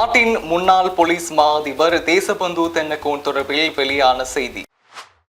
நாட்டின் முன்னாள் போலீஸ் மா அதிபர் தேசபந்து தென்னகோன் தொடர்பில் வெளியான செய்தி.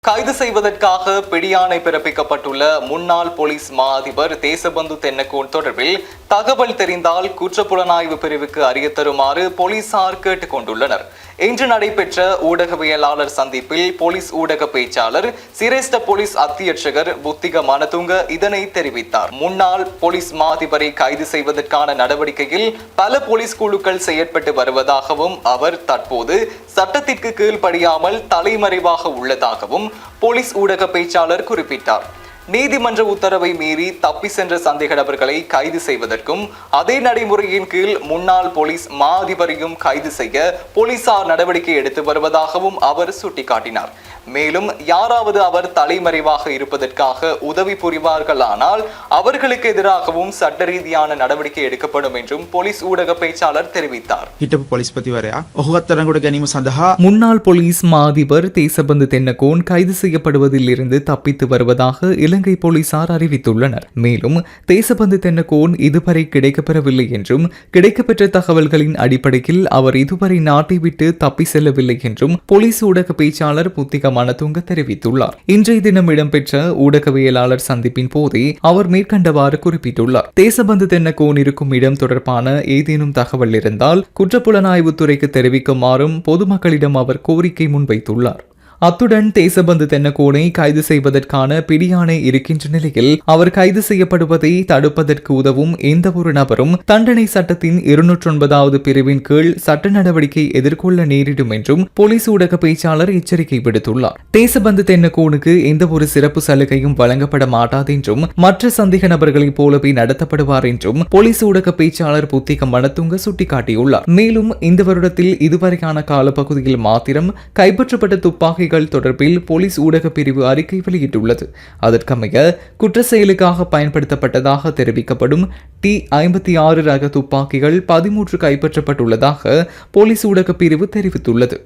கைது செய்வதற்காக பிடியாணை பிறப்பிக்கப்பட்டுள்ள முன்னாள் போலீஸ் மா அதிபர் தேசபந்து தென்னகோன் தொடர்பில் தகவல் தெரிந்தால் குற்றப்புலனாய்வு பிரிவுக்கு அறிய தருமாறு போலீசார் கேட்டுக் கொண்டுள்ளனர் இன்று நடைபெற்ற ஊடகவியலாளர் சந்திப்பில் போலீஸ் ஊடக பேச்சாளர் சிரேஷ்ட போலீஸ் அத்தியட்சகர் புத்திக மனதுங்க இதனை தெரிவித்தார். முன்னாள் போலீஸ் மாதிபரை கைது செய்வதற்கான நடவடிக்கையில் பல போலீஸ் குழுக்கள் செயற்பட்டு வருவதாகவும் அவர் தற்போது சட்டத்திற்கு கீழ்ப்படியாமல் தலைமறைவாக உள்ளதாகவும் போலீஸ் ஊடக பேச்சாளர் குறிப்பிட்டார். நீதிமன்ற உத்தரவை மீறி தப்பி சென்ற சந்தேக நபர்களை கைது செய்வதற்கும் அதே நடைமுறையின் கீழ் முன்னாள் போலீஸ் மா அதிபரையும் கைது செய்ய போலீசார் நடவடிக்கை எடுத்து வருவதாகவும் அவர் சுட்டிக்காட்டினார் மேலும் யாராவது அவர் தலைமறைவாக இருப்பதற்காக உதவி புரிவார்களானால் அவர்களுக்கு எதிராகவும் சட்ட ரீதியான நடவடிக்கை எடுக்கப்படும் என்றும் போலீஸ் ஊடக பேச்சாளர் தெரிவித்தார் හිටපු පොලිස්පතිවරයා ඔහු අත්තරගොඩ ගැනීම සඳහා முன்னாள் போலீஸ் மா அதிபர் தேசபந்து தென்னகோன் கைது செய்யப்படுவதில் இருந்து தப்பித்து வருவதாக இலங்கை போலீசார் அறிவித்துள்ளனர். மேலும் தேசபந்து தென்னகோன் இதுவரை கிடைக்கப்பெறவில்லை என்றும் கிடைக்கப்பெற்ற தகவல்களின் அடிப்படையில் அவர் இதுவரை நாட்டை விட்டு தப்பி செல்லவில்லை என்றும் போலீஸ் ஊடக பேச்சாளர் புத்திக மனதுங்க தெரிவித்துள்ளார். இன்றைய தினம் இடம்பெற்ற ஊடகவியலாளர் சந்திப்பின் போதே அவர் மேற்கண்டவாறு குறிப்பிட்டுள்ளார். தேசபந்து தென்னகோன் இருக்கும் இடம் தொடர்பான ஏதேனும் தகவல் இருந்தால் குற்றப்புலனாய்வுத்துறைக்கு தெரிவிக்குமாறும் பொதுமக்களிடம் அவர் கோரிக்கை முன்வைத்துள்ளார். அத்துடன் தேசபந்து தென்னகோனை கைது செய்வதற்கான பிடியாணை இருக்கின்ற நிலையில் அவர் கைது செய்யப்படுவதை தடுப்பதற்கு உதவும் எந்த ஒரு நபரும் தண்டனை சட்டத்தின் இருநூற்றி ஒன்பதாவது பிரிவின் கீழ் சட்ட நடவடிக்கை எதிர்கொள்ள நேரிடும் என்றும் போலீஸ் ஊடக பேச்சாளர் எச்சரிக்கை விடுத்துள்ளார். தேசபந்து தென்னகோனுக்கு எந்த ஒரு சிறப்பு சலுகையும் வழங்கப்பட மாட்டாது என்றும் மற்ற சந்தேக நபர்களைப் போலவே நடத்தப்படுவார் என்றும் போலீஸ் ஊடக பேச்சாளர் புத்திக மனத்துங்க சுட்டிக்காட்டியுள்ளார். மேலும் இந்த வருடத்தில் இதுவரையான காலப்பகுதியில் மாத்திரம் கைப்பற்றப்பட்ட துப்பாக்கிகள் தொடர்பில் போலீஸ் ஊடக பிரிவு அறிக்கை வெளியிட்டுள்ளது. அதற்கமைய குற்ற செயலுக்காக பயன்படுத்தப்பட்டதாக தெரிவிக்கப்படும் டி ஐம்பத்தி ஆறு ரக துப்பாக்கிகள் பதிமூன்று கைப்பற்றப்பட்டுள்ளதாக போலீஸ் ஊடக பிரிவு தெரிவித்துள்ளது.